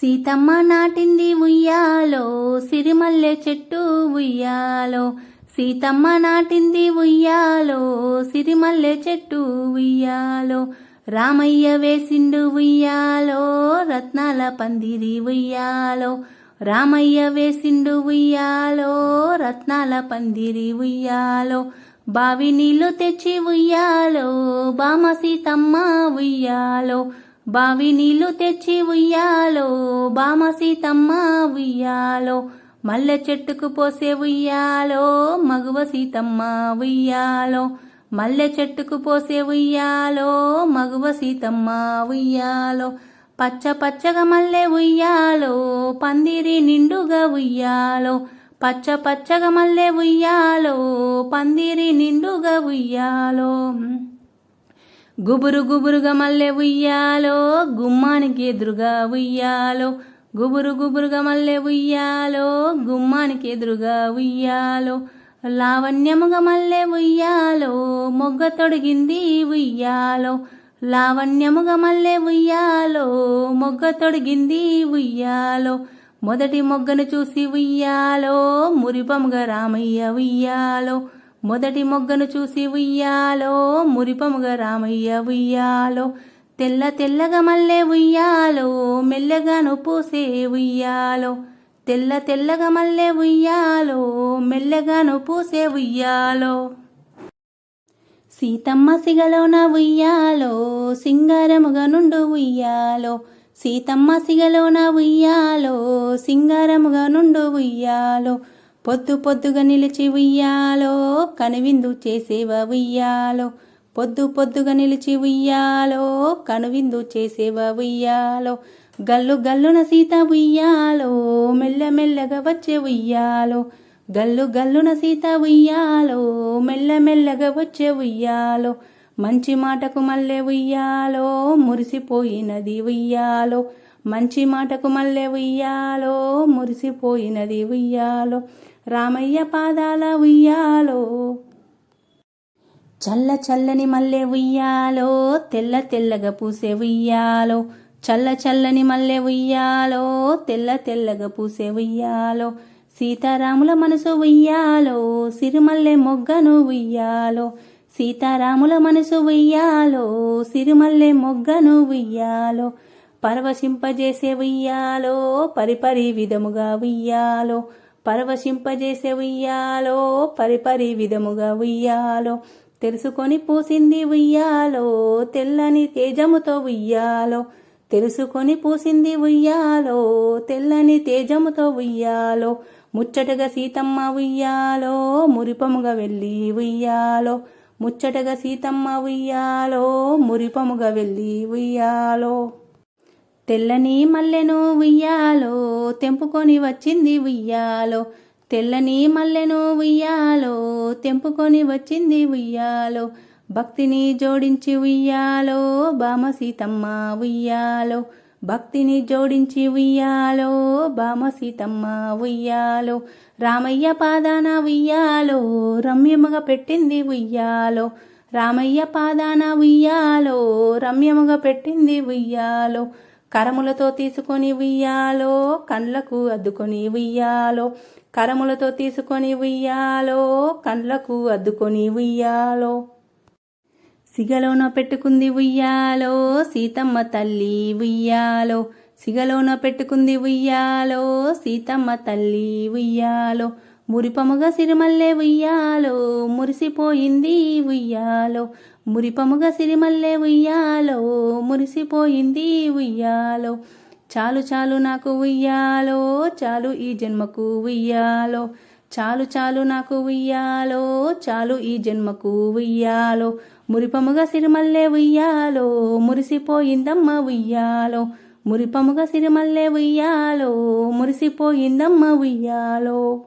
సీతమ్మ నాటింది ఉయ్యాలో సిరిమల్లె చెట్టు ఉయ్యాలో. సీతమ్మ నాటింది ఉయ్యాలో సిరిమల్లె చెట్టు ఉయ్యాలో. రామయ్య వేసిండు ఉయ్యాలో రత్నాల పందిరి ఉయ్యాలో. రామయ్య వేసిండు ఉయ్యాలో రత్నాల పందిరి ఉయ్యాలో. బావి నీళ్ళు తెచ్చి ఉయ్యాలో బామ సీతమ్మ ఉయ్యాలో. బావి నీళ్ళు తెచ్చి ఉయ్యాలో బామ సీతమ్మ ఉయ్యాలో మల్లె చెట్టుకు పోసే ఉయ్యాలో మగువ సీతమ్మ ఉయ్యాలో మల్లె చెట్టుకు పోసే ఉయ్యాలో మగువ సీతమ్మ ఉయ్యాలో పచ్చ పచ్చగా మల్లె ఉయ్యాలో పందిరి నిండుగా ఉయ్యాలో పచ్చ పచ్చగా మల్లె ఉయ్యాలో పందిరి నిండుగా ఉయ్యాలో. గుబురు గుబురుగా మల్లె ఉయ్యాలో గుమ్మానికి ఎదురుగా ఉయ్యాలో. గుబురు గుబురుగా మల్లె ఉయ్యాలో గుమ్మానికి ఎదురుగా ఉయ్యాలో. లావణ్యముగా మల్లె ఉయ్యాలో మొగ్గ తొడిగింది ఉయ్యాలో. లావణ్యముగా మల్లె ఉయ్యాలో మొగ్గ తొడిగింది ఉయ్యాలో. మొదటి మొగ్గను చూసి ఉయ్యాలో మురిపముగా రామయ్య ఉయ్యాలో. మొదటి మొగ్గను చూసి ఉయ్యాలో మురిపముగా రామయ్య ఉయ్యాలో తెల్ల తెల్లగా మల్లె ఉయ్యాలో మెల్లగాను పూసే ఉయ్యాలో తెల్ల తెల్లగా మల్లె ఉయ్యాలో మెల్లగాను పూసే ఉయ్యాలో. సీతమ్మ సిగలోన ఉయ్యాలో సింగారముగా నుండు ఉయ్యాలో సీతమ్మ సిగలోన ఉయ్యాలో సింగారముగా నుండు ఉయ్యాలో పొద్దు పొద్దుగా నిలిచి ఉయ్యాలో కనువిందు చేసేవ ఉయ్యాలో. పొద్దు పొద్దుగా నిలిచి ఉయ్యాలో కనువిందు చేసేవ ఉయ్యాలో. గల్లు గల్లున సీత ఉయ్యాలో మెల్లమెల్లగా వచ్చే ఉయ్యాలో. గల్లు గల్లున సీత ఉయ్యాలో మెల్లమెల్లగా వచ్చే ఉయ్యాలో. మంచి మాటకు మల్లె ఉయ్యాలో మురిసిపోయినది ఉయ్యాలో. మంచి మాటకు మల్లె ఉయ్యాలో మురిసిపోయినది ఉయ్యాలో రామయ్య పాదాల ఉయ్యాలో. చల్ల చల్లని మల్లె ఉయ్యాలో తెల్ల తెల్లగా పూసే ఉయ్యాలో. చల్ల చల్లని మల్లె ఉయ్యాలో తెల్ల తెల్లగా పూసే ఉయ్యాలో. సీతారాముల మనసు ఉయ్యాలో సిరిమల్లె మొగ్గను ఉయ్యాలో. సీతారాముల మనసు ఉయ్యాలో సిరిమల్లె మొగ్గను ఉయ్యాలో. పరవశింపజేసే ఉయ్యాలో పరిపరి విధముగా ఉయ్యాలో. పరవశింపజేసే ఉయ్యాలో పరిపరి విధముగా ఉయ్యాలో. తెలుసుకొని పూసింది ఉయ్యాలో తెల్లని తేజముతో ఉయ్యాలో. తెలుసుకొని పూసింది ఉయ్యాలో తెల్లని తేజముతో ఉయ్యాలో. ముచ్చటగా సీతమ్మ ఉయ్యాలో మురిపముగా వెళ్ళి ఉయ్యాలో. ముచ్చటగా సీతమ్మ ఉయ్యాలో మురిపముగా వెళ్ళి ఉయ్యాలో. తెల్లని మల్లెను ఉయ్యాలో తెంపుకొని వచ్చింది ఉయ్యాలో. తెల్లని మల్లెను ఉయ్యాలో తెంపుకొని వచ్చింది ఉయ్యాలో. భక్తిని జోడించి ఉయ్యాలో బామ సీతమ్మ ఉయ్యాలో. భక్తిని జోడించి ఉయ్యాలో బామ సీతమ్మ ఉయ్యాలో. రామయ్య పాదాన ఉయ్యాలో రమ్యముగా పెట్టింది ఉయ్యాలో. రామయ్య పాదాన ఉయ్యాలో రమ్యముగా పెట్టింది ఉయ్యాలో. కరములతో తీసుకొని ఉయ్యాలో కండ్లకు అద్దుకొని ఉయ్యాలో. కరములతో తీసుకొని ఉయ్యాలో కండ్లకు అద్దుకొని ఉయ్యాలో. సిగలోన పెట్టుకుంది ఉయ్యాలో సీతమ్మ తల్లి ఉయ్యాలో. సిగలోన పెట్టుకుంది ఉయ్యాలో సీతమ్మ తల్లి ఉయ్యాలో. మురిపముగా సిరిమల్లె ఉయ్యాలో మురిసిపోయింది ఉయ్యాలో. మురిపముగా సిరిమల్లె ఉయ్యాలో మురిసిపోయింది ఉయ్యాలో. చాలు చాలు నాకు ఉయ్యాలో చాలు ఈ జన్మకు ఉయ్యాలో. చాలు చాలు నాకు ఉయ్యాలో చాలు ఈ జన్మకు ఉయ్యాలో. మురిపముగా సిరిమల్లె ఉయ్యాలో మురిసిపోయిందమ్మ ఉయ్యాలో. మురిపముగా సిరిమల్లె ఉయ్యాలో మురిసిపోయిందమ్మ ఉయ్యాలో.